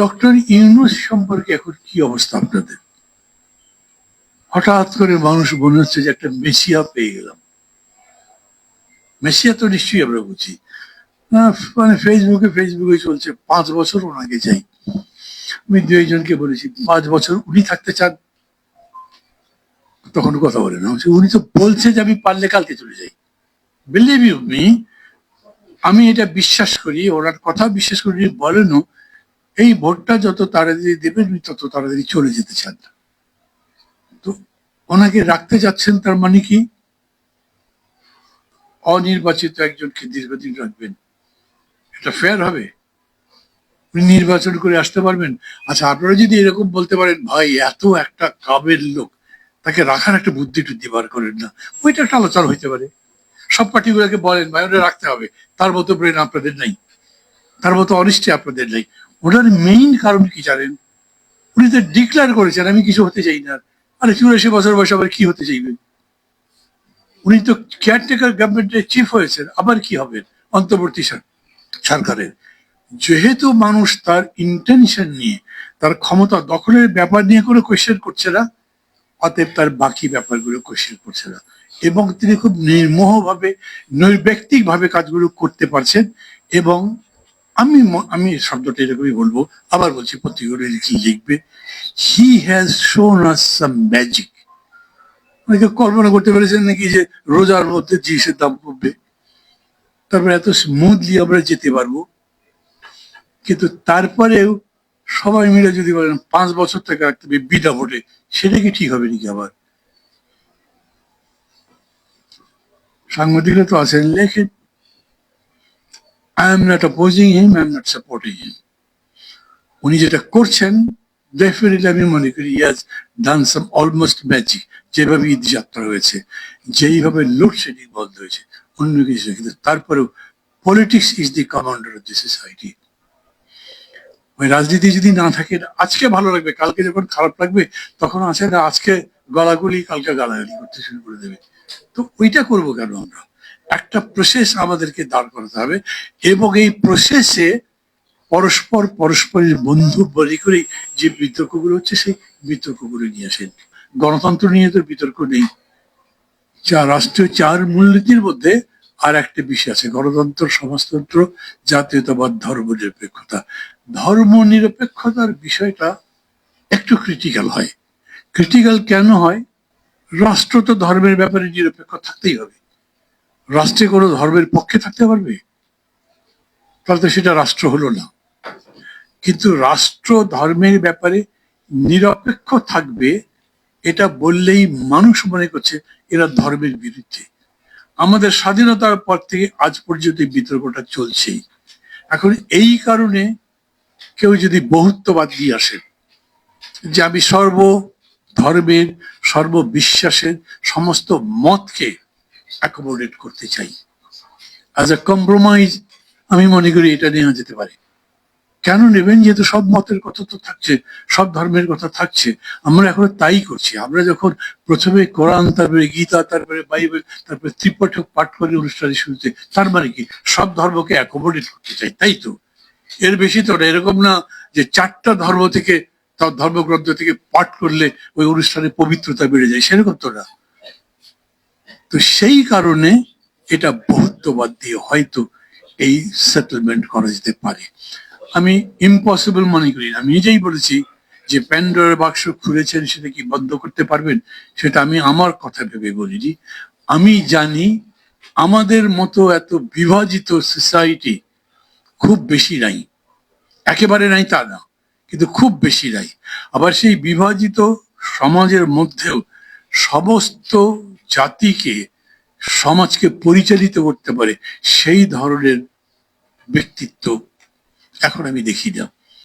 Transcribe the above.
Doctor Yunus সম্পর্কে এখন কি অবস্থা আপনাদের? হঠাৎ করে মানুষ মনে হচ্ছে যে একটা মেসিয়া পেয়ে গেলাম। মেসিয়া তো নিশ্চয়ই আমরা বুঝি। মানে ফেসবুকে ফেসবুকে চলছে। পাঁচ বছর ওনাকে চাই আমি দু একজনকে বলেছি, পাঁচ বছর উনি থাকতে চান। তখন কথা বলে না। উনি তো বলছে যে আমি পারলে কালকে চলে যাই। বিলিভ ইউ মি আমি এটা বিশ্বাস করি, ওনার কথা বিশ্বাস করি বলেনও এই ভোটটা যত তাড়াতাড়ি দেবেন তত তাড়াতাড়ি চলে যেতে চান তো ওনাকে রাখতে যাচ্ছেন তার মানে কি? অনির্বাচিত একজনকে দীর্ঘদিন রাখবেন। এটা ফেয়ার হবে? নির্বাচন করে আসতে পারবেন? আচ্ছা আপনারা যদি এরকম বলতে পারেন, ভাই, এত একটা কাবের লোক, তাকে রাখার একটা বুদ্ধি টুদ্ধি বার করেন না। ওইটা একটা আলোচনা হইতে পারে। সব পার্টিগুলোকে বলেন, ভাই, ওটা রাখতে হবে। তার মতো ব্রেন আপনাদের নাই। তার মতো অনিষ্টি আপনাদের নেই। ওটার মেইন কারণ কি জানেন? উনি তো ডিক্লেয়ার করেছেন, আমি কিছু হতে চাই না। আরে চুরাশি বছর বয়সে আবার কি হতে চাইবেন? উনি তো কেয়ারটেকার গভর্নমেন্টের চিফ হয়েছেন, আবার কি হবেন অন্তর্বর্তী সরকারের। যেহেতু মানুষ তার ইন্টেনশন নিয়ে, তার ক্ষমতা দখলের ব্যাপার নিয়ে কোনো কোয়েশ্চেন করছে না, অতএব তার বাকি ব্যাপারগুলো কোয়েশ্চেন করছে না। এবং তিনি খুব নির্মোহভাবে নৈর্ব্যক্তিক ভাবে কাজগুলো করতে পারছেন এবং আমি আমি শব্দটা এরকমই বলব। আবার বলছি পত্রিকাগুলো কি লিখবে হি হ্যাজ শোন আস সাম ম্যাজিক অনেকে কল্পনা করতে পেরেছেন নাকি যে রোজার মধ্যে জিনিসের দাম কমবে তারপরে এত স্মুথলি আমরা যেতে পারব। কিন্তু তারপরেও সবাই মিলে যদি বলেন, পাঁচ বছর থেকে রাখতে হবে ভোটে, সেটা কি ঠিক হবে নাকি আবার? সাংবাদিকরা তো আছেন, লেখেন। I am not opposing him I am not supporting him উনি যেটা করছেন ডেফিনেটলি আমি মনে করি ইয়াজ ডান সাম অলমোস্ট ম্যাজিক যেভাবে ঈদ যাত্রা হয়েছে, যেইভাবে লোডশেডিং বন্ধ হয়েছে, অন্য কিছু। কিন্তু তারপরেও politics is the commander of the society ওই রাজনীতি যদি না থাকে আজকে ভালো লাগবে, কালকে যখন খারাপ লাগবে, তখন আছে না আজকে গলাগুলি কালকে গালাগালি করতে শুরু করে দেবে। তো ওইটা করব কেন আমরা? একটা প্রসেস আমাদেরকে দাঁড় করাতে হবে এবং এই প্রসেসে পরস্পর পরস্পরের বন্ধু বলি করে যে বিতর্কগুলো হচ্ছে সেই বিতর্কগুলো নিয়ে আসেন। গণতন্ত্র নিয়ে তো বিতর্ক নেই। যা রাষ্ট্রীয় চার মূলনীতির মধ্যে আর একটা বিষয় আছে, গণতন্ত্র, সমাজতন্ত্র, জাতীয়তাবাদ ধর্ম নিরপেক্ষতা ধর্ম নিরপেক্ষতার বিষয়টা একটু ক্রিটিক্যাল হয়। ক্রিটিক্যাল কেন হয়? রাষ্ট্র তো ধর্মের ব্যাপারে নিরপেক্ষ থাকতেই হবে। রাষ্ট্রে কোনো ধর্মের পক্ষে থাকতে পারবে? তাহলে তো সেটা রাষ্ট্র হলো না। কিন্তু রাষ্ট্র ধর্মের ব্যাপারে নিরপেক্ষ থাকবে, এটা বললেই মানুষ মনে করছে এরা ধর্মের বিরুদ্ধে। আমাদের স্বাধীনতার পর থেকে আজ পর্যন্ত বিতর্কটা চলছেই। এখন এই কারণে কেউ যদি বহুত্ববাদ দিয়ে আসেন যে আমি সর্ব ধর্মের সর্ববিশ্বাসের সমস্ত মতকে অ্যাকোমোডেট করতে চাই। অ্যাজ এ কম্প্রোমাইজ আমি মনে করি এটা নেওয়া যেতে পারে। কেন নেবেন? যেহেতু সব মতের কথা তো থাকছে, সব ধর্মের কথা থাকছে। আমরা এখন তাই করছি। আমরা যখন প্রথমে কোরআন, তারপরে গীতা, তারপরে বাইবেল, তারপরে ত্রিপঠক পাঠ করি অনুষ্ঠানের শুরুতে, তার মানে কি? সব ধর্মকে অ্যাকোমোডেট করতে চাই, তাই তো? এর বেশি তো এরকম না যে চারটা ধর্ম থেকে তার ধর্মগ্রন্থ থেকে পাঠ করলে ওই অনুষ্ঠানের পবিত্রতা বেড়ে যায়, সেরকম তো না। তো সেই কারণে এটা বহুত্ববাদ দিয়ে হয়তো এই সেটেলমেন্ট করা যেতে পারে। আমি ইম্পসিবল মনে করি আমি নিজেই বলেছি যে প্যান্ডোর বাক্স খুলেছেন, সেটা কি বন্ধ করতে পারবেন? সেটা আমি আমার কথা ভেবে বলিনি। আমি জানি আমাদের মতো এত বিভাজিত সোসাইটি খুব বেশি নাই। একেবারে নাই তা না, কিন্তু খুব বেশি নাই। আবার সেই বিভাজিত সমাজের মধ্যেও সমস্ত জাতিকে সমাজকে পরিচালিত করতে পারে সেই ধরনের ব্যক্তিত্ব এখন আমি দেখি না।